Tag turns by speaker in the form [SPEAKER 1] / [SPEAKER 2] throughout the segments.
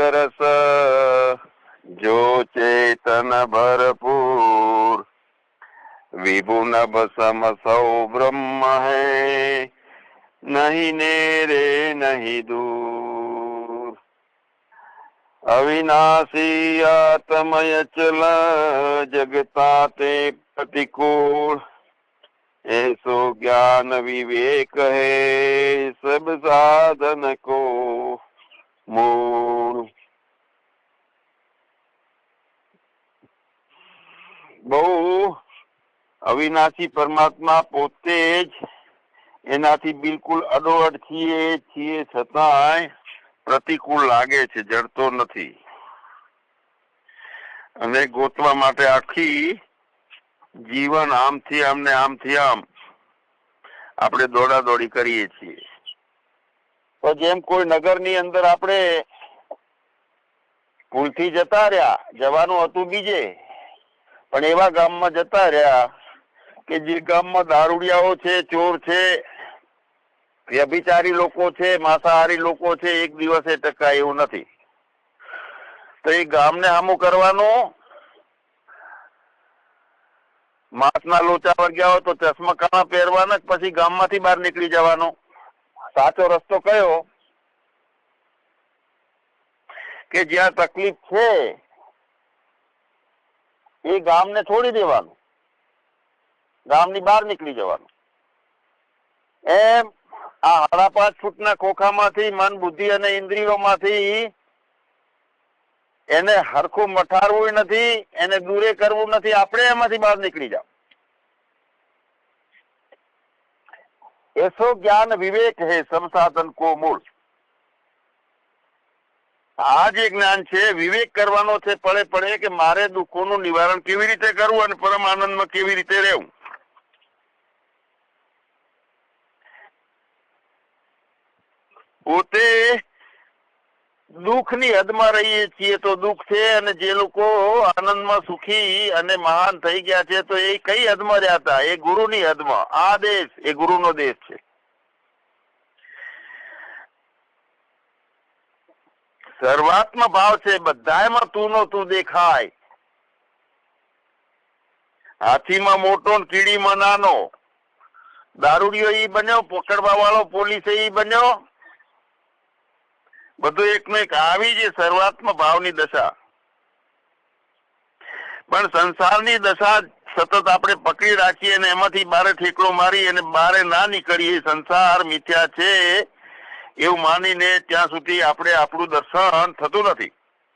[SPEAKER 1] एक जो चेतन भरपूर। विभु नभ सम सौ ब्रह्म है, नहीं नेरे, नहीं दूर। अविनाशी आत्मय चल, जगताते प्रतिकूल। ऐसो ज्ञान विवेक है, सब साधन को। मूल બહુ અવિનાશી પરમાત્મા પોતે જ એનાથી બિલકુલ અડોઅડ છીએ છીએ છતાંય પ્રતિકૂળ લાગે છે, જડતો નથી. અને ગોતવા માટે આખી જીવન આમથી આમ ને આમથી આમ આપણે દોડા દોડી કરીએ છીએ. તો જેમ કોઈ નગરની અંદર આપણે ભૂલથી જતા રહ્યા, જવાનું હતું બીજે. પણ એવા ગામમાં જતા રહ્યા કે જે ગામમાં દારૂડિયાઓ છે, ચોર છે, વ્યભિચારી લોકો છે, માંસાહારી લોકો છે, એક દિવસે ટકાય એવું નથી. તો એ ગામને સામું કરવાનું માસના લોચા વર્ગ્યા હોય તો ચશ્મા કાણા પહેરવાના જ, પછી ગામમાંથી બહાર નીકળી જવાનો. સાચો રસ્તો કયો? કે જ્યાં તકલીફ છે, એ ગામને છોડી દેવાનું. ગામની બહાર નીકળી જવાનું. એમ આ હાડા પાંચ ફૂટના ખોખામાંથી, મન, બુદ્ધિ અને ઇન્દ્રિયોમાંથી એને હરખું મઠારવું નથી, એને દૂરે કરવું નથી. આપણે એમાંથી બહાર નીકળી જાવ એસો જ્ઞાન વિવેક હે સંસાધન કો મૂળ. આ જે જ્ઞાન છે, વિવેક કરવાનો છે, પડે પડે કે મારે દુઃખોનું નિવારણ કેવી રીતે કરવું અને પરમ આનંદમાં કેવી રીતે રહેવું? પોતે દુઃખની હદમાં રહીએ છીએ તો દુઃખ છે અને જે લોકો આનંદમાં સુખી અને મહાન થઈ ગયા છે તો એ કઈ હદમાં રહ્યા હતા એ ગુરુની હદમાં. આ દેશ, એ ગુરુનો દેશ છે. સર્વાત્મ ભાવ છે બધામાં તું નો તું દેખાય. હાથીમાં મોટો ને કીડીમાં નાનો. દારૂડિયો ઈ બન્યો, પકડવા વાળો પોલીસ ઈ બન્યો. બધું એકનો એક આવી છે સર્વાત્મ ભાવની દશા. પણ સંસારની દશા સતત આપણે પકડી રાખીએ અને એમાંથી બારે ઠેકડો મારી અને બારે ના નીકળીએ. સંસાર મિથ્યા છે એવું માનીને ત્યાં સુધી આપણે આપણું દર્શન થતું નથી.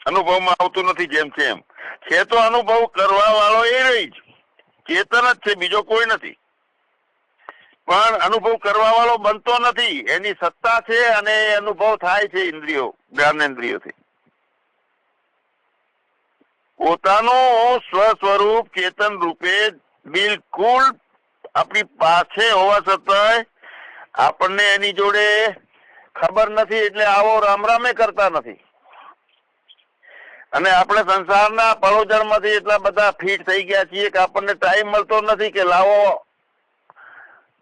[SPEAKER 1] અનુભવમાં આવતું નથી જેમ છે એમ છે તો અનુભવ કરવા વાળો એ રહી જ. ચેતન જ છે, બીજો કોઈ નથી. પણ અનુભવ કરવા વાળો બનતો નથી. એની સત્તા છે અને અનુભવ થાય છે ઇન્દ્રિયો, જ્ઞાનેન્દ્રિયોથી. પોતાનું સ્વ સ્વરૂપ ચેતન રૂપે બિલકુલ આપણી પાસે હોવા છતાંય આપણને એની જોડે ખબર નથી એટલે આવો રામ રામે કરતા નથી. અને આપણે સંસારના પળોજણમાંથી એટલા બધા ફીટ થઈ ગયા છીએ કે આપણને ટાઈમ મળતો નથી કે લાવો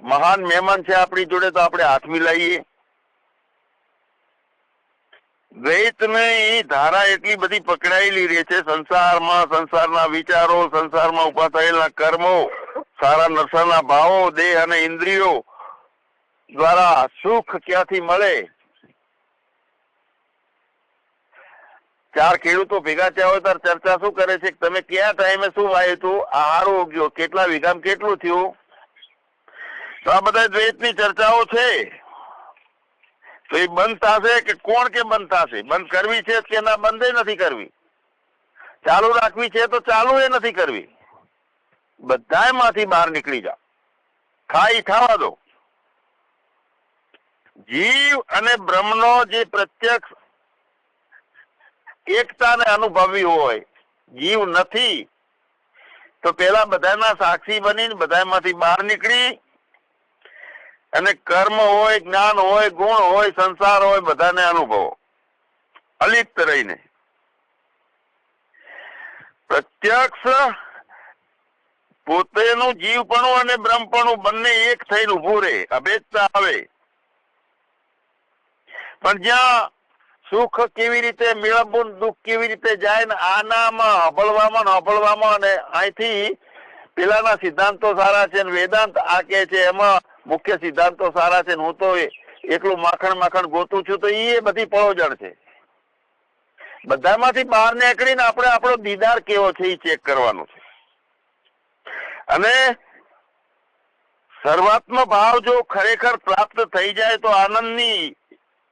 [SPEAKER 1] મહાન મહેમાન છે આપણી જોડે, તો આપણે હાથ મિલાઈએ દ્વૈતની ધારા એટલી બધી પકડાયેલી રહે છે, સંસારમાં, સંસારના વિચારો, સંસારમાં ઊભા થયેલા કર્મો, સારા નરસાના ભાવો, દેહ અને ઇન્દ્રિયો દ્વારા સુખ ક્યાંથી મળે? ચાર ખેડૂતો ભેગા થયા હોય ત્યારે ચર્ચા શું કરે છે? તમે કયા ટાઈમે શું વાયું હતું? આ હારું ઉગ્યો. કેટલા વીઘામાં કેટલું થયું? આ બધા દ્વૈતની ચર્ચાઓ છે. તો એ બંધ થશે કે કોણ કે બંધ થશે બંધ કરવી છે કે ના, બંધ નથી કરવી. ચાલુ રાખવી છે તો ચાલુ એ નથી કરવી. બધા માંથી બહાર નીકળી જાઓ. ખાઈ ખાવા દો. જીવ અને બ્રહ્મનો જે પ્રત્યક્ષ એકતાને અનુભવી હોય, જીવ નથી, તો પેલા બધાના સાક્ષી બનીને બધામાંથી બહાર નીકળી અને કર્મ હોય, જ્ઞાન હોય, ગુણ હોય, સંસાર હોય, બધાને અનુભવો. અલિપ્ત રહીને. પ્રત્યક્ષ પોતેનું જીવપણું અને બ્રહ્મપણું બંને એક થઈને ઉભું રહે, અભેદતા આવે. પણ જ્યાં સુખ કેવી રીતે મેળવવું દુઃખ કેવી રીતે જાય ને આનામાં હબળવામાં ને હબળવામાં અને અહીંથી પેલાના સિદ્ધાંતો સારા છે વેદાંત આ કે છે, એમાં મુખ્ય સિદ્ધાંતો સારા છે હું તો એકલું માખણ માખણ ગોતું છું તો એ બધી પળોજણ છે. બધામાંથી બહાર નીકળીને આપણે આપણો દીદાર કેવો છે એ ચેક કરવાનો છે. અને સર્વાત્મ ભાવ જો ખરેખર પ્રાપ્ત થઈ જાય તો આનંદની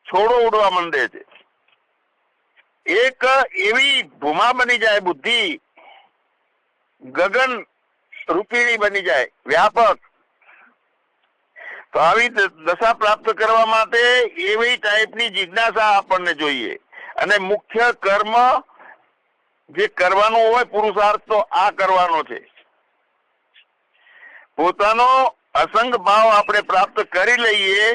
[SPEAKER 1] છોડો ઉડવા માંડે છે. એક એવી ભૂમા બની જાય બુદ્ધિ, ગગન રૂપિણી બની જાય, વ્યાપક તો આવી દશા પ્રાપ્ત કરવા માટે એવી ટાઈપની જિજ્ઞાસા આપણને જોઈએ. અને મુખ્ય કર્મ જે કરવાનું હોય પુરુષાર્થ તો આ કરવાનો છે. પોતાનો અસંગ ભાવ આપણે પ્રાપ્ત કરી લઈએ,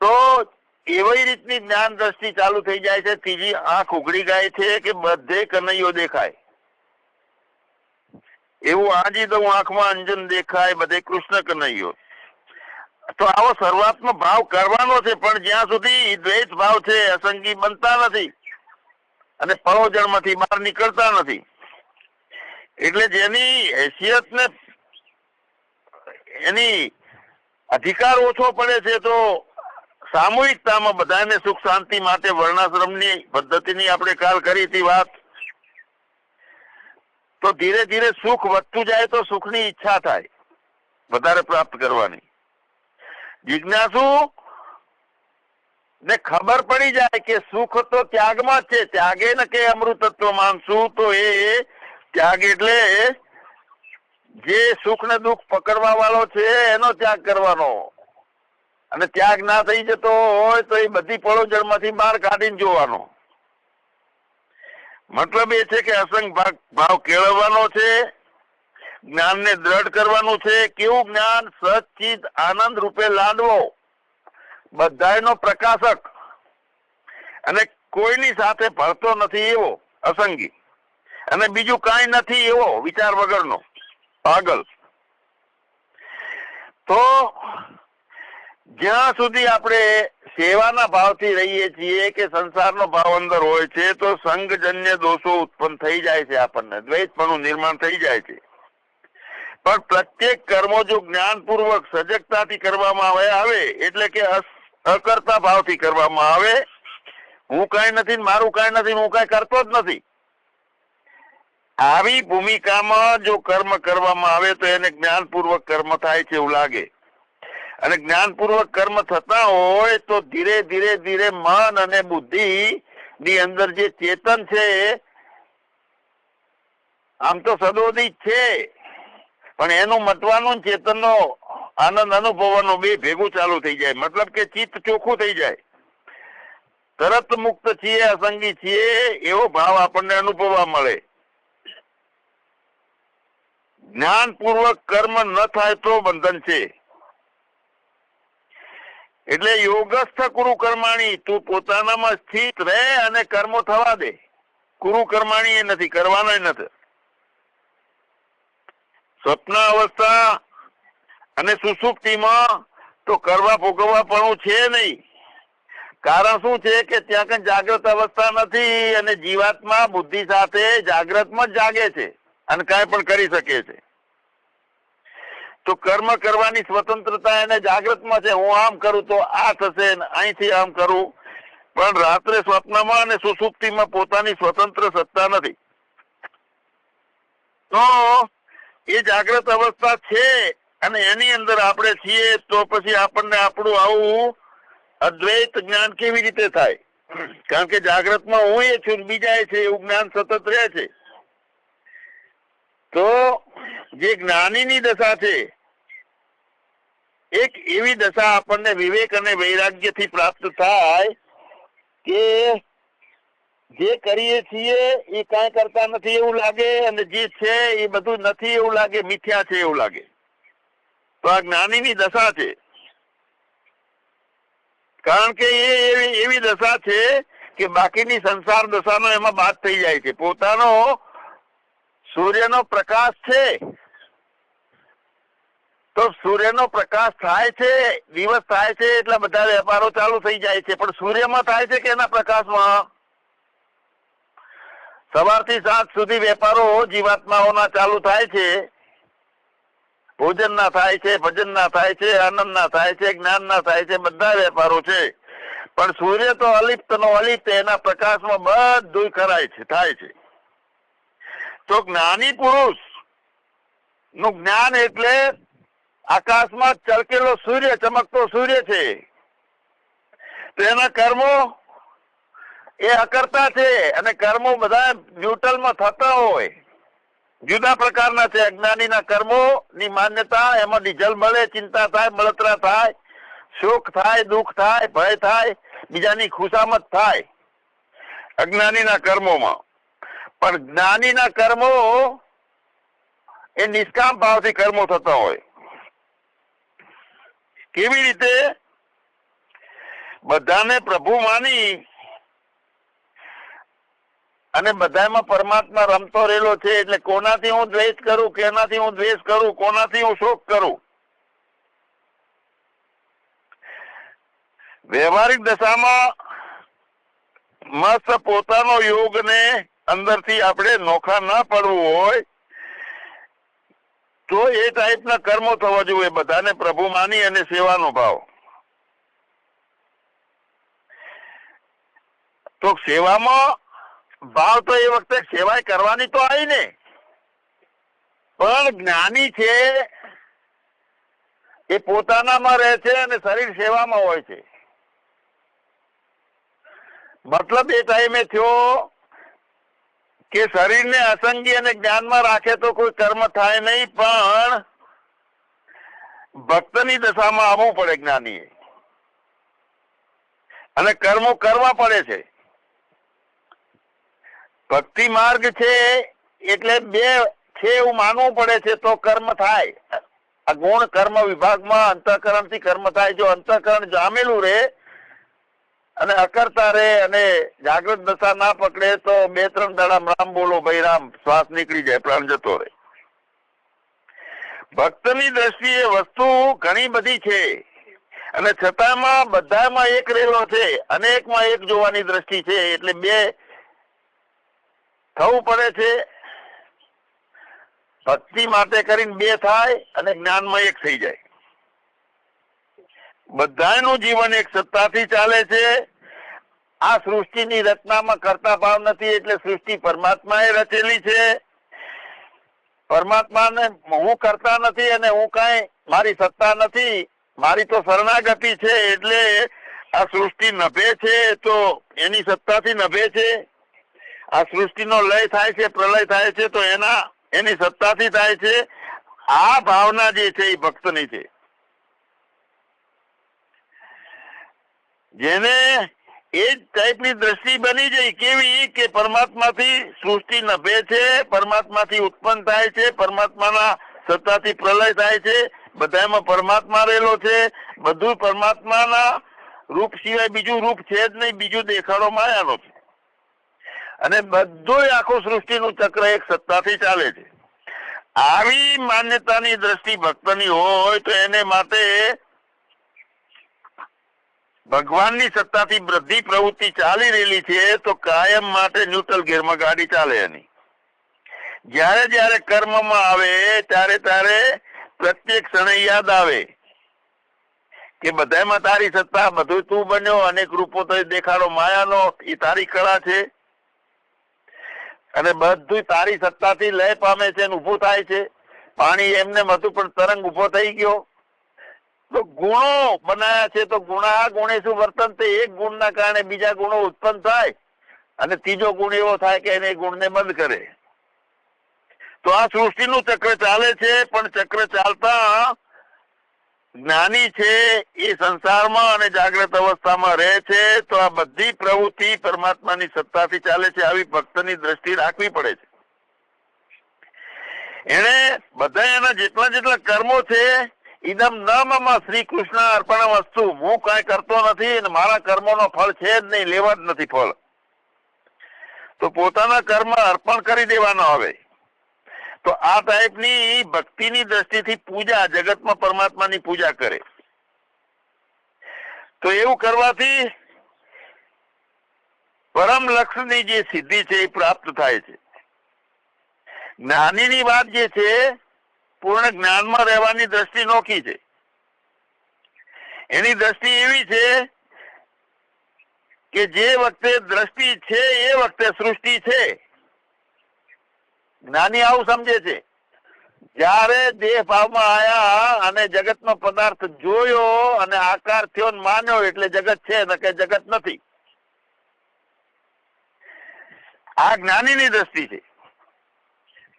[SPEAKER 1] તો એવી રીતની જ્ઞાન દ્રષ્ટિ ચાલુ થઈ જાય છે. ત્રીજી આંખ ઉઘડી જાય છે કે બધે કનૈયો દેખાય. એવું આજી દઉં આંખમાં અંજન દેખાય, બધે કૃષ્ણ કનૈયો. તો આવો સર્વાત્મ ભાવ કરવાનો છે, પણ જ્યાં સુધી દ્વૈત ભાવ છે, અસંગી બનતા નથી. અને પરોજણમાંથી બહાર નીકળતા નથી. એટલે જેની હેસિયત ને એની અધિકાર ઓછો પડે છે, તો સામૂહિકતામાં બધાને સુખ શાંતિ માટે વર્ણાશ્રમની પદ્ધતિની આપણે કાલ કરી હતી વાત. તો ધીરે ધીરે સુખ વધતું જાય તો સુખની ઈચ્છા થાય. વધારે પ્રાપ્ત કરવાની. જિજ્ઞાસુ ને ખબર પડી જાય કે સુખ તો ત્યાગમાં છે. ત્યાગે ને કે અમૃતત્વ માનશું તો એ ત્યાગ એટલે જે સુખ ને દુઃખ પકડવા વાળો છે એનો ત્યાગ કરવાનો. અને ત્યાગ ના થઈ જતો હોય તો એ બધી પળોજણમાંથી બહાર કાઢીને જોવાનો. મતલબ એ છે કે અસંગ ભાવ કેળવવાનો છે, જ્ઞાનને દ્રઢ કરવાનું છે. કેવું જ્ઞાન? સચિત આનંદ રૂપે લાડવો બધાયનો પ્રકાશક. અને કોઈની સાથે ભળતો નથી એવો અસંગી. અને બીજું કાંઈ નથી એવો વિચાર વગરનો. પાગલ. તો જ્યાં સુધી આપણે સેવાના ભાવથી રહીએ છીએ કે સંસારનો ભાવ અંદર હોય છે, તો સંઘજન્ય દોષો ઉત્પન્ન થઈ જાય છે આપણને. દ્વૈતપણું નિર્માણ થઈ જાય છે. પણ પ્રત્યેક કર્મો જો જ્ઞાનપૂર્વક સજગતાથી કરવામાં આવે આવે, એટલે કે અકર્તા ભાવથી કરવામાં આવે, હું કઈ નથી મારું કઈ નથી હું કાંઈ કરતો જ નથી. આવી ભૂમિકામાં જો કર્મ કરવામાં આવે, તો એને જ્ઞાનપૂર્વક કર્મ થાય છે એવું લાગે. અને જ્ઞાનપૂર્વક કર્મ થતા હોય તો ધીરે ધીરે ધીરે મન અને બુદ્ધિ ની અંદર જે ચેતન છે, આમ તો સદોદિત છે. પણ એનું મટવાનું ચેતનનો આનંદ અનુભવવાનો બે ભેગું ચાલુ થઈ જાય. મતલબ કે ચિત્ત ચોખ્ખું થઈ જાય. તરત મુક્ત છીએ, અસંગી છીએ, એવો ભાવ આપણને અનુભવવા મળે. જ્ઞાન પૂર્વક કર્મ ન થાય તો બંધન છે. એટલે યોગસ્થ કુરુ કર્માણી તું પોતાનામાં સ્થિત રહે અને કર્મો થવા દે. કુરુ કર્માણી એ નથી કરવાના નથી. સ્વપ્ન અવસ્થા અને સુસુપ્તિમાં તો કરવા ભોગવવા પણ છે નહીં. કારણ શું છે કે ત્યાં કઈ જાગ્રત અવસ્થા નથી અને જીવાત્મા બુદ્ધિ સાથે જાગ્રતમાં જ જાગે છે અને કાંઈ પણ કરી શકે છે. તો કર્મ કરવાની સ્વતંત્રતા એને જાગૃતમાં છે. હું આમ કરું તો આ થશે અહીંથી આમ કરું. પણ રાત્રે સ્વપ્નમાં અને સુસુપ્તિમાં પોતાની સ્વતંત્ર સત્તા નથી. તો એ જાગ્રત અવસ્થા છે અને એની અંદર આપણે છીએ તો પછી આપણને આપણું આવું અદ્વૈત જ્ઞાન કેવી રીતે થાય? કારણ કે જાગ્રતમાં હું એ છું બીજા એ છે એવું જ્ઞાન સતત રહે છે. તો જે જ્ઞાનીની દશા છે એક એવી દશા આપણને વિવેક અને વૈરાગ્યથી પ્રાપ્ત થાય કે જે કરીએ છીએ એ કાંઈ કરતા નથી એવું લાગે અને જે છે એ બધું નથી એવું લાગે, મિથ્યા છે એવું લાગે. તો આ જ્ઞાનીની દશા છે. કારણ કે એ એવી એવી દશા છે કે બાકીની સંસાર દશાનો એમાં બાદ થઈ જાય છે. પોતાનો સૂર્યનો પ્રકાશ છે. તો સૂર્યનો પ્રકાશ થાય છે, દિવસ થાય છે, એટલે બધા વેપારો ચાલુ થઈ જાય છે. પણ સૂર્યમાં થાય છે કે એના પ્રકાશમાં? સવારથી સાંજ સુધી વેપારો જીવાત્માઓના ચાલુ થાય છે. ભોજન ના થાય છે ભજન ના થાય છે આનંદ ના થાય છે જ્ઞાન ના થાય છે, બધા વેપારો છે. પણ સૂર્ય તો અલિપ્ત નો અલિપ્ત, એના પ્રકાશમાં બધું કરાય છે, થાય છે. તો જ્ઞાની પુરુષનું જ્ઞાન એટલે આકાશમાં ચળકેલો સૂર્ય, ચમકતો સૂર્ય છે. તેના કર્મો એ અકર્તા છે અને કર્મો બધા ન્યુટ્રલમાં થતા હોય. જુદા પ્રકારના છે. અજ્ઞાનીના કર્મો ની માન્યતા, એમાં ડીઝલ મળે, ચિંતા થાય બળતરા થાય, સુખ થાય, દુઃખ થાય, ભય થાય, બીજાની ખુશામત થાય અજ્ઞાનીના કર્મોમાં. પણ જ્ઞાનીના કર્મો એ નિષ્કામ ભાવથી કર્મો થતા હોય. કેવી રીતે બધાને પ્રભુ માની અને બધામાં પરમાત્મા રમતો રહેલો છે એટલે કોનાથી હું દ્વેષ કરું, કેનાથી હું દ્વેષ કરું, કોનાથી હું શોક કરું? વ્યવહારિક દશામાં મસ્ત પોતાનો યોગને અંદરથી આપણે નોખા ના પડવું હોય તો એ ટાઈપના કર્મો થવા જોઈએ. બધાને પ્રભુ માની અને સેવાનો ભાવ. તો સેવામાં ભાવ તો એ વખતે સેવાય કરવાની તો આવી ને. પણ જ્ઞાની છે એ પોતાનામાં રહે છે અને શરીર સેવામાં હોય છે. મતલબ એ ટાઈમે થયો કે શરીરને અસંગી અને જ્ઞાનમાં રાખે તો કોઈ કર્મ થાય નહીં, પણ ભક્તની દશામાં આવવું પડે જ્ઞાનીએ. અને કર્મો કરવા પડે છે. ભક્તિ માર્ગ છે એટલે બે છે એવું માનવું પડે છે તો કર્મ થાય. આ ગુણ કર્મ વિભાગમાં અંતઃકરણથી કર્મ થાય. જો અંતઃકરણ જામેલું રહે અને અકર્તા રે અને જાગૃત દશા ના પકડે તો બે ત્રણ દાડા રામ બોલો, ભાઈ રામ, શ્વાસ નીકળી જાય, પ્રાણ જતો રહે. ભક્તની દ્રષ્ટિએ વસ્તુ ઘણી બધી છે અને છતાંમાં બધામાં એક રહેલો છે, અનેકમાં એક જોવાની દ્રષ્ટિ છે, એટલે બે થવું પડે છે. ભક્તિ માટે કરીને બે થાય અને જ્ઞાનમાં એક થઈ જાય. બધાનું જીવન એક સત્તાથી ચાલે છે. આ સૃષ્ટિની રચનામાં કરતા ભાવ નથી એટલે સૃષ્ટિ પરમાત્માએ રચેલી છે. પરમાત્માને હું કરતા નથી અને હું કાંઈ મારી સત્તા નથી. મારી તો શરણાગતિ છે એટલે આ સૃષ્ટિ નભે છે તો એની સત્તાથી નભે છે. આ સૃષ્ટિનો લય થાય છે, પ્રલય થાય છે તો એના, એની સત્તાથી થાય છે. આ ભાવના જે છે એ ભક્તની છે. જેને એ જ ટાઈપની દ્રષ્ટિ બની જાય કેવી કે પરમાત્માથી સૃષ્ટિ નભે છે, પરમાત્માથી ઉત્પન્ન થાય છે, પરમાત્માના સત્તાથી પ્રલય થાય છે, બધામાં પરમાત્મા રહેલો છે, બધું પરમાત્માના રૂપ સિવાય બીજું રૂપ છે જ નહીં, બીજું દેખાડો માયાનો છે. અને બધું આખું સૃષ્ટિનું ચક્ર એક સત્તાથી ચાલે છે. આવી માન્યતાની દ્રષ્ટિ ભક્તની હોય તો એને માટે ભગવાનની સત્તાથી બધી પ્રવૃત્તિ ચાલી રહેલી છે, તો કાયમ માટે ન્યુટ્રલ ગેરમાં ગાડી ચાલે એની. જ્યારે જ્યારે કર્મમાં આવે, ત્યારે ત્યારે પ્રત્યેક ક્ષણે યાદ આવે કે બધામાં તારી સત્તા, બધું તું બન્યો, અનેક રૂપો તો દેખાડો, માયાનો, એ તારી કળા છે. અને બધું તારી સત્તાથી લય પામે છે ઊભું થાય છે. પાણી એમને હતું પણ તરંગ ઊભો થઈ ગયો. તો ગુણો બનાયા છે, તો ગુણા ગુણે શું? વર્તન તે એક ગુણના કારણે બીજા ગુણો ઉત્પન્ન થાય. અને ત્રીજો ગુણ એવો થાય કે એને ગુણને બંધ કરે. તો આ સૃષ્ટિનું ચક્ર ચાલે છે, પણ ચક્ર ચાલતા જ્ઞાની છે, એ સંસારમાં અને જાગ્રત અવસ્થામાં રહે છે, તો આ બધી પ્રવૃત્તિ પરમાત્માની સત્તાથી ચાલે છે, આવી ભક્તની દ્રષ્ટિ રાખવી પડે છે. એને બધા એના જેટલા જેટલા કર્મો છે ઇદમ ન શ્રી કૃષ્ણ અર્પણ વસ્તુ. હું કઈ કરતો નથી અને મારા કર્મોનો ફળ છે જ નહીં, લેવા જ નથી ફળ. તો પોતાના કર્મ અર્પણ કરી દેવાનો હવે. તો આ ટાઈપની ભક્તિની દ્રષ્ટિથી પૂજા, જગતમાં પરમાત્માની પૂજા કરે. તો એવું કરવાથી પરમ લક્ષ્યની જે સિદ્ધિ છે એ પ્રાપ્ત થાય છે. જ્ઞાનીની વાત જે છે પૂર્ણ જ્ઞાનમાં રહેવાની દ્રષ્ટિ નોખી છે. એની દ્રષ્ટિ એવી છે કે જે વખતે દ્રષ્ટિ છે એ વખતે સૃષ્ટિ છે. જ્ઞાની આવું સમજે છે. જયારે દેહ ભાવમાં આયા અને જગતનો પદાર્થ જોયો અને આકાર થયો ને માન્યો એટલે જગત છે ન કે જગત નથી. આ જ્ઞાનીની દ્રષ્ટિ છે.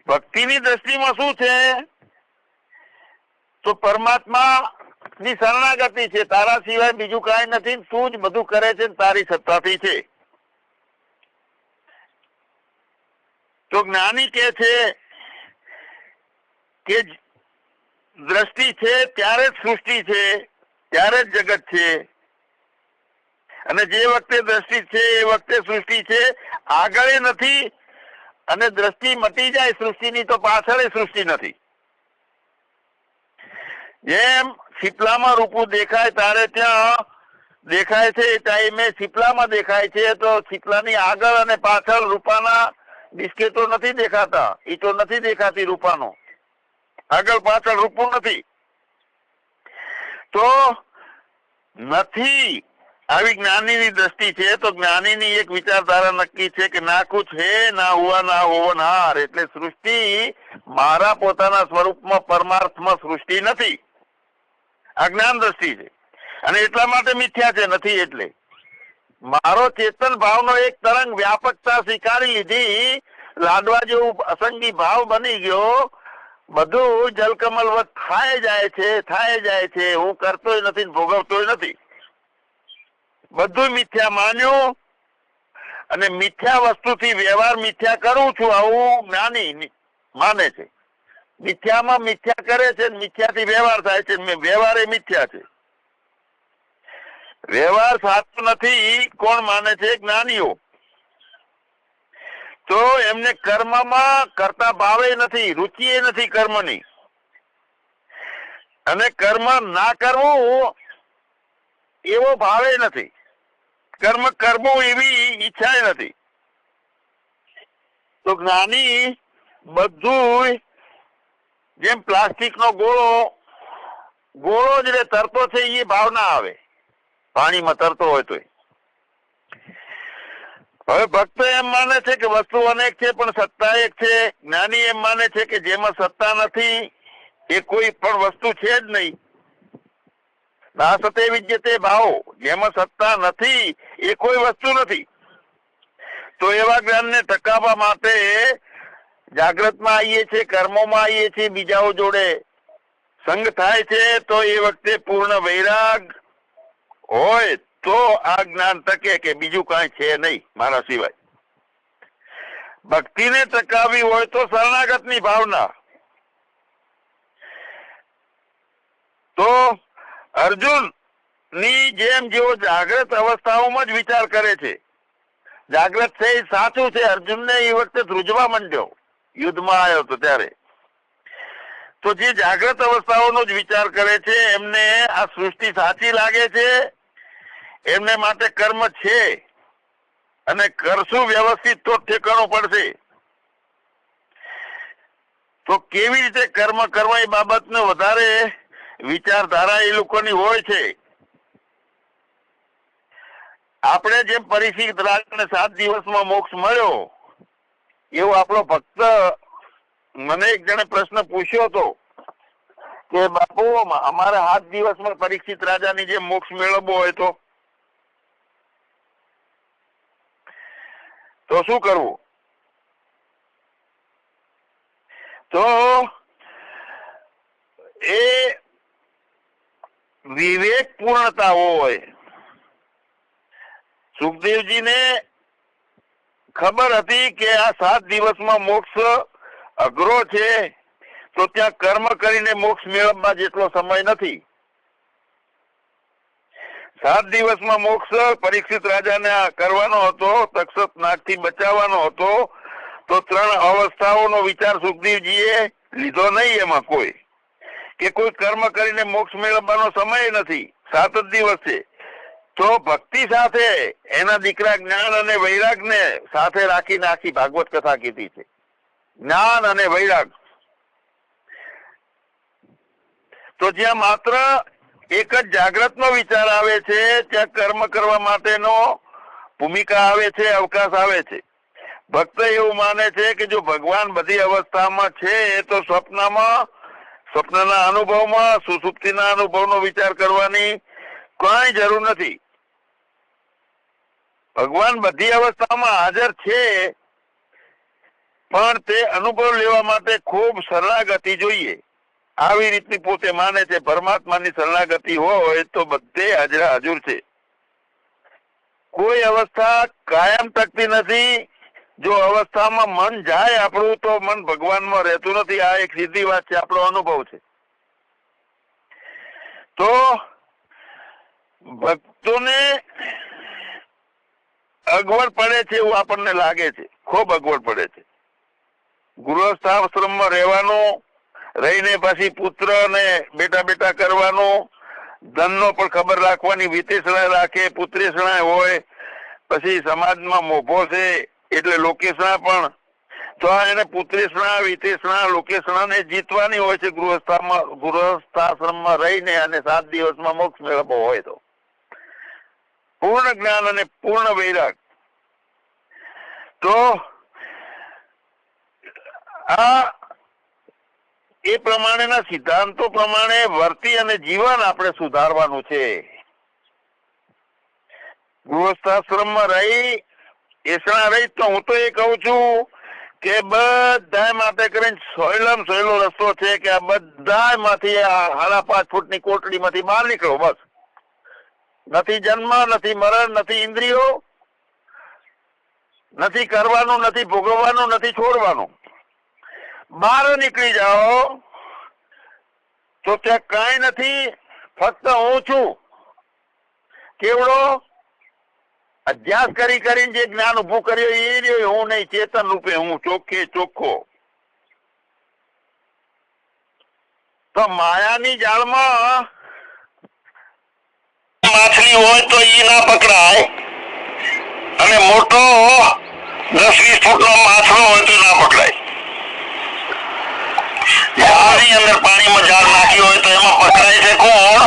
[SPEAKER 1] ભક્તિની દ્રષ્ટિમાં શું છે? તો પરમાત્મા ની શરણાગતિ છે. તારા સિવાય બીજું કઈ નથી. તું જ બધું કરે છે તારી સત્તાથી છે. તો જ્ઞાની કે છે કે દ્રષ્ટિ છે ત્યારે જ સૃષ્ટિ છે, ત્યારે જ જગત છે. અને જે વખતે દ્રષ્ટિ છે એ વખતે સૃષ્ટિ છે. આગળ નથી અને દ્રષ્ટિ મટી જાય, સૃષ્ટિની તો પાછળ સૃષ્ટિ નથી. જેમ શીપલામાં રૂપું દેખાય તારે ત્યાં દેખાય છે, એ ટાઈમે શીપલામાં દેખાય છે, તો શીપલાની આગળ અને પાછળ રૂપાના બિસ્કેટો નથી દેખાતા, ઈટો નથી દેખાતી રૂપાનો. આગળ પાછળ રૂપું નથી. તો નથી. આવી જ્ઞાનીની દ્રષ્ટિ છે, તો જ્ઞાનીની એક વિચારધારા નક્કી છે કે ના કુછ હે, ના હુઆ, ના હોવનહાર એટલે સૃષ્ટિ મારા પોતાના સ્વરૂપમાં પરમાર્થમાં સૃષ્ટિ નથી. આ જ્ઞાન દ્રષ્ટિ છે. અને એટલા માટે મિથ્યા છે, નથી એટલે. મારો ચેતન ભાવનો એક તરંગ વ્યાપકતા સ્વીકારી લીધી, લાડવા જેવું અસંગી ભાવ બની ગયો. બધું જલકમલવત થાય જાય છે, થાય જાય છે. હું કરતોય નથી ભોગવતોય નથી. બધું મિથ્યા માન્યું. અને મિથ્યા વસ્તુથી વ્યવહાર મિથ્યા કરું છું, આવું જ્ઞાની માને છે. મિથ્યામાં મિથ્યા કરે છે મિથ્યાથી વ્યવહાર થાય છે વ્યવહાર એ મિથ્યા છે. વ્યવહાર સાચો નથી કોણ માને છે? જ્ઞાનીઓ. તો એમને કર્મમાં કરતા ભાવે નથી રુચિ એ નથી કર્મની. અને કર્મ ના કરવું એવો ભાવે નથી. કર્મ કરવું એવી ઈચ્છા નથી. તો જ્ઞાની બધું જેમ પ્લાસ્ટિક નો ગોળો ગોળો જ તરતો છે એ ભાવ ના આવે. પાણીમાં તરતો હોય તો હવે ભક્તો એમ માને છે કે વસ્તુ અનેક છે, પણ સત્તા એક છે. જ્ઞાની એમ માને છે કે જેમાં સત્તા નથી, એ કોઈ પણ વસ્તુ છે જ નહીં. નાસતે વિદ્યતે ભાવ. જેમાં સત્તા નથી, એ કોઈ વસ્તુ નથી. તો એવા જ્ઞાનને ટકાવવા માટે જાગ્રતમાં આવીએ છીએ, કર્મોમાં આવીએ છીએ, બીજાઓ જોડે સંગ થાય છે, તો એ વખતે પૂર્ણ વૈરાગ હોય તો આ જ્ઞાન તકે કે બીજું કાંઈ છે નહીં મારા સિવાય. ભક્તિને ટકાવી હોય તો શરણાગતની ભાવના. તો અર્જુનની જેમ જેઓ જાગ્રત અવસ્થાઓમાં જ વિચાર કરે છે. જાગ્રત છે સાચું છે, અર્જુનને એ વખતે ધ્રુજવા માંડ્યો. યુદ્ધમાં આવ્યો હતો ત્યારે. તો જે જાગ્રત અવસ્થાઓનો જ વિચાર કરે છે, એમને આ સૃષ્ટિ સાચી લાગે છે? એમને માટે કર્મ છે? અને કરશું વ્યવસ્થિત તો ઠેકાણું પડશે? તો કેવી રીતે કર્મ કરવા એ બાબતને વધારે વિચારધારા એ લોકોની હોય છે? આપણે જેમ પરિસ્થિત રાખને સાત દિવસમાં મોક્ષ મળ્યો એવું આપણો ભક્ત, મને એક જણે પ્રશ્ન પૂછ્યો હતો કે, બાપુ, અમારે હાથ દિવસમાં પરીક્ષિત રાજાની જે મોક્ષ મેળવવો હોય તો? તો શું કરવું? તો એ વિવેક પૂર્ણતા હોય. સુખદેવજીને ખબર હતી કે આ સાત દિવસમાં મોક્ષ અઘરો છે, તો ત્યાં કર્મ કરીને મોક્ષ મેળવવા જેટલો સમય નથી. સાત દિવસમાં મોક્ષ પરીક્ષિત રાજાને કરવાનો હતો, તક્ષત નાગથી બચાવવાનો હતો, તો ત્રણ અવસ્થાઓનો વિચાર સુખદેવજીએ લીધો નહીં એમાં કોઈ. કે કોઈ કર્મ કરીને મોક્ષ મેળવવાનો સમય નથી. સાત જ દિવસ છે. તો ભક્તિ સાથે એના દીકરા જ્ઞાન અને વૈરાગને સાથે રાખીને આખી ભાગવત કથા કીધી છે. જ્ઞાન અને વૈરાગ. તો જ્યાં માત્ર એક જ જાગ્રતનો વિચાર આવે છે, ત્યાં કર્મ કરવા માટેનો ભૂમિકા આવે છે, અવકાશ આવે છે. ભક્ત એવું માને છે કે જો ભગવાન બધી અવસ્થામાં છે, તો સ્વપ્નમાં, સ્વપ્નના અનુભવમાં, સુસુપ્તિના અનુભવનો વિચાર કરવાની કઈ જરૂર નથી. ભગવાન બધી અવસ્થામાં હાજર છે, પણ તે અનુભવ લેવા માટે ખૂબ શરણાગતિ જોઈએ. આવી રીતની પોતે માને છે, પરમાત્માની શરણાગતિ હોય તો બધે હાજરા, હાજર છે. કોઈ અવસ્થા કાયમ ટકતી નથી. જો અવસ્થામાં મન જાય આપણું, તો મન ભગવાનમાં રહેતું નથી. આ એક સીધી વાત છે, આપણો અનુભવ છે. તો ભક્તોને અગવડ પડે છે એવું આપણને લાગે છે. ખૂબ અગવડ પડે છે. ગૃહસ્થાશ્રમમાં રહેવાનું, રહીને પછી પુત્ર ને બેટા બેટા કરવાનું, ધનનો પણ ખબર રાખવાની, વિતેષણા રાખે પુત્રેષણા હોય, પછી સમાજમાં મોભો છે, એટલે લોકેશણા પણ. તો એને પુત્રેષણા વિતેષણા, લોકેશણાને જીતવાની હોય છે ગૃહસ્થામાં, ગૃહસ્થાશ્રમમાં રહીને અને સાત દિવસમાં મોક્ષ મેળવવો હોય તો. પૂર્ણ જ્ઞાન અને પૂર્ણ વૈરાગ. તો આ એ પ્રમાણેના સિદ્ધાંતો પ્રમાણે વર્તી અને જીવન આપણે સુધારવાનું છે. ગૃહસ્થાશ્રમમાં રહી એસણા રહી, તો હું તો એ કહું છું કે બધા માટે કરીને સહેલામ સહેલો રસ્તો છે કે આ બધા માંથી આ સાડા પાંચ ફૂટની કોટડી માંથી બહાર નીકળો, બસ. નથી જન્મ, નથી મરણ, નથી ઇન્દ્રિયો, નથી કરવાનું, નથી ભોગવવાનું, નથી છોડવાનું. બહાર નીકળી જાઓ, તો ત્યાં કઈ નથી, ફક્ત હું છું. કેવડો? અભ્યાસ કરી કરીને જે જ્ઞાન ઉભું કર્યો, એ રહ્યો હું નહીં, ચેતન રૂપે હું, ચોખ્ખે ચોખ્ખો. તો માયાની જાળમાં માછલી હોય તો ઈ ના પકડાય. અને મોટો દસ વીસ ફૂટ નો માછલો હોય તો ના પકડાય. જાળની અંદર પાણીમાં જાળ નાખી હોય તો એમાં પકડાય છે કોણ?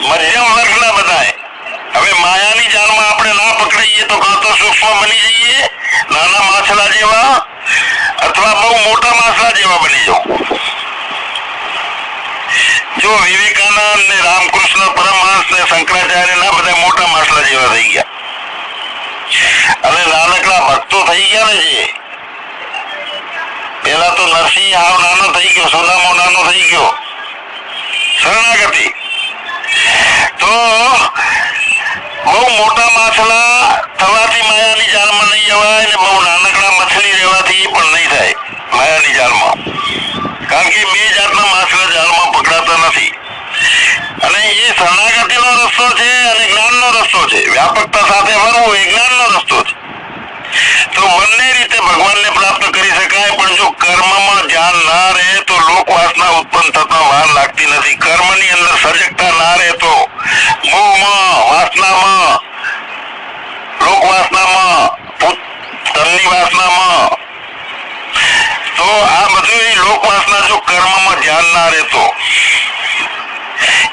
[SPEAKER 1] મધ્યમ વર્ગના બધાય. હવે માયાની જાળમાં આપણે ના પકડાઈએ તો કાં તો સૂક્ષ્મ બની જઈએ, નાના માછલા જેવા, અથવા બહુ મોટા માછલા જેવા બની જાઉં જો વિવેકાનંદ ને રામકૃષ્ણ પરમહંસ ને શંકરાચાર્ય ના બધા મોટા માછલા જેવા થઈ ગયા. અને નાનકડા ભક્તો થઈ ગયા ને જે. પેલા તો નરસિંહ હાવ નાનો થઈ ગયો, સોનામો નાનો થઈ ગયો. શરણાગતિ. તો બહુ મોટા માછલા થવાથી માયાની જાળમાં નહીં જવાય ને બહુ નાનકડા મછલી રહેવાથી પણ નહીં થાય, માયાની જાળમાં. કારણ કે બે જાતના માછલા જાળમાં પકડાતા નથી. અને એ શરણાગતિનો રસ્તો છે અને જ્ઞાનનો રસ્તો છે. વ્યાપકતા સાથે ફરવું એ જ્ઞાનનો રસ્તો છે. તો બંને રીતે ભગવાનને પ્રાપ્ત કરી શકાય, પણ જો કર્મમાં ધ્યાન ના રહે તો લોકવાસના ઉત્પન્ન થતા વાર લાગતી નથી. કર્મની અંદર સર્જકતા ના રહે તો મોહમાં, વાસનામાં, લોકવાસનામાં તનની વાસનામાં તો આ બધું લોકવાસના જો કર્મમાં ધ્યાન ના રહેતો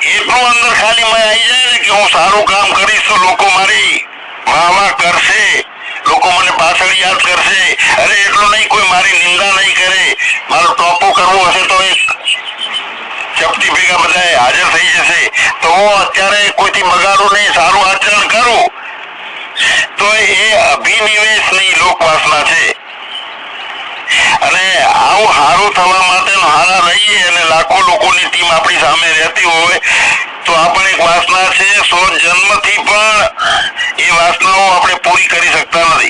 [SPEAKER 1] એટલું અંદર ખાલી મેં આવી જાય કે હું સારું કામ કરીશ તો લોકો મારી વાહ કરશે, લોકો મને પાછળ યાદ કરશે. અરે, એટલું નહીં, કોઈ મારી નિંદા નહીં કરે. મારો ટોપો કરવો હશે તો એક ચપટી ભેગા બધા હાજર થઈ જશે. તો હું અત્યારે કોઈથી બગાડું નહીં, સારું આચરણ કરું. તો એ અભિનિવેશની લોકવાસના છે. અને આવું સારું થવા માટે હારા રહીએ અને લાખો લોકોની ટીમ આપણી સામે રહેતી હોય, તો આપણે એક વાસના છે, સો જન્મથી પણ એ વાસનાઓ આપણે પૂરી કરી શકતા નથી.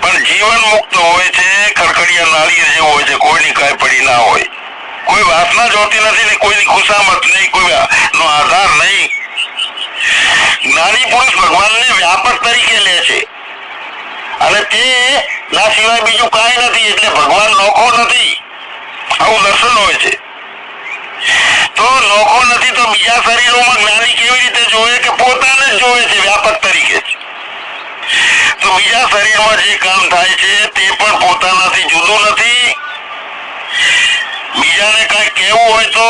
[SPEAKER 1] પણ જીવન મુક્ત હોય છે, ખડખડિયા નાળિયેર જેવું હોય છે, કોઈની કાંઈ પડી ના હોય. કોઈ વાસના જોતી નથી ને કોઈની ખુશામત નહીં કોઈ નો આધાર નહીં. જ્ઞાની પુરુષ ભગવાનને વ્યાપક તરીકે લે છે. અને તે ના સિવાય બીજું કાંઈ નથી, એટલે ભગવાન નોખો નથી. આવું દર્શન હોય છે. તો નોખો નથી તો બીજા શરીરોમાં જ્ઞાની કેવી રીતે જોવે કે પોતાને જ જોવે છે વ્યાપક તરીકે તો બીજા શરીરમાં જે કામ થાય છે તે પણ પોતાનાથી જુદું નથી. બીજાને કઈ કેવું હોય તો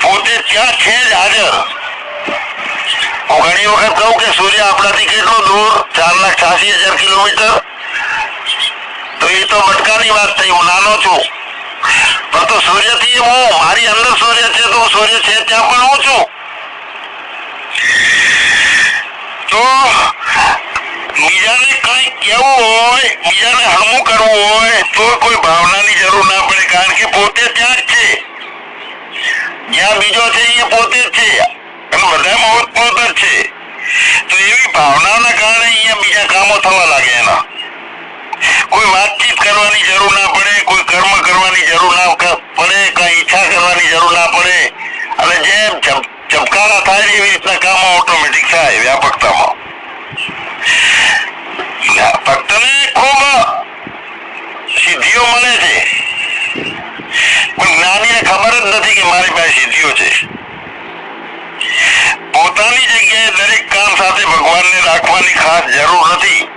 [SPEAKER 1] પોતે ત્યાં છે જ હાજર. હું ઘણી વખત કહું કે સૂર્ય આપણાથી કેટલો દૂર? ચાર લાખ છ્યાસી હજાર કિલોમીટર. તો એ તો મટકાની વાત થઈ, હું નાનો છું. પણ તો સૂર્યથી હું, મારી અંદર સૂર્ય છે, તો સૂર્ય છે, ત્યાં પણ હું છું. તો બીજાને કઈ કેવું હોય, બીજાને હળવું કરવું હોય, તો કોઈ ભાવનાની જરૂર ના પડે, કારણ કે પોતે ત્યાં જ છે. જ્યાં બીજો છે, એ પોતે જ છે. અને બધામાં ઓતપ્રોત જ છે. તો એવી ભાવનાના કારણે અહીંયા બીજા કામો થવા લાગે એના. કોઈ વાતચીત કરવાની જરૂર ના પડે, કોઈ કર્મ કરવાની જરૂર ના પડે, કઈ ઈચ્છા કરવાની જરૂર ના પડે. અને જેમ ચમકારા થાય એવી રીતના કામો ઓટોમેટિક થાય વ્યાપકતામાં. ભક્તને ખૂબ સિદ્ધિઓ મળે છે. પણ જ્ઞાનીને ખબર જ નથી કે મારી પાસે સિદ્ધિઓ છે. પોતાની જગ્યાએ દરેક કામ સાથે ભગવાનને રાખવાની ખાસ જરૂર નથી.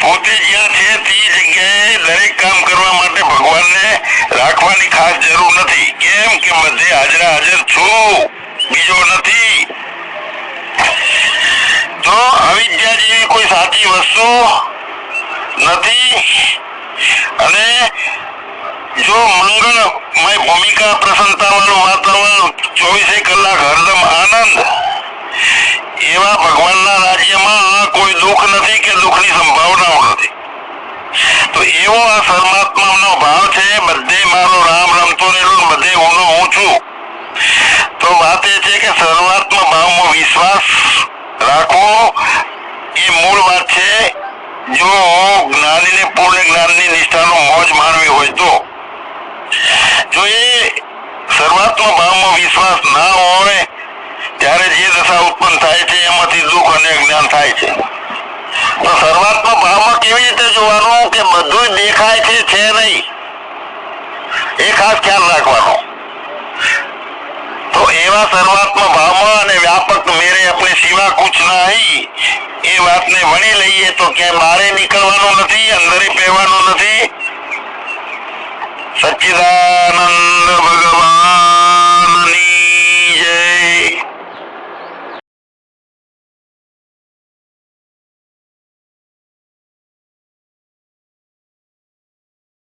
[SPEAKER 1] પોતે જ્યાં છે, તે જગ્યાએ દરેક કામ કરવા માટે ભગવાનને રાખવાની ખાસ જરૂર નથી. કેમ કે બધે હાજરા હાજર છું, બીજો નથી. તો અવિદ્યા જેવી કોઈ સાચી વસ્તુ નથી. અને જો મંગળમય ભૂમિકા પ્રસન્નતા વાળું વાતાવરણ ચોવીસે કલાક હરદમ આનંદ, એવા ભગવાનના રાજ્યમાં કોઈ દુઃખ નથી કે દુઃખની સંભાવનાઓ નથી. તો એવો આ પરમાત્માનો ભાવ છે, બધે મારો રામ રમતો રહેલો, બધે હુંનો હું છું. તો વાત એ છે કે સર્વાત્મા ભાવમાં વિશ્વાસ રાખવો એ મૂળ વાત છે. જો જ્ઞાનીને પૂર્ણ જ્ઞાનની નિષ્ઠાનો મોજ માણવી હોય તો. જો એ સર્વાત્મા ભાવમાં વિશ્વાસ ના હોય, ત્યારે જે દશા ઉત્પન્ન થાય છે, એમાંથી દુઃખ અને જ્ઞાન થાય છે. તો શરૂઆતમાં ભાવમાં કેવી રીતે જોવાનું કે બધું દેખાય છે છે નહીં, એ ખાસ ખ્યાલ રાખવાનો. તો એવા શરૂઆતમાં ભાવમાં અને વ્યાપક મેરે આપણે સિવા કુછ નહીં, એ વાતને વણી લઈએ તો ક્યાંય બહારે નીકળવાનું નથી, અંદરે પહેવાનું નથી சச்சிதானந்த பகவான்.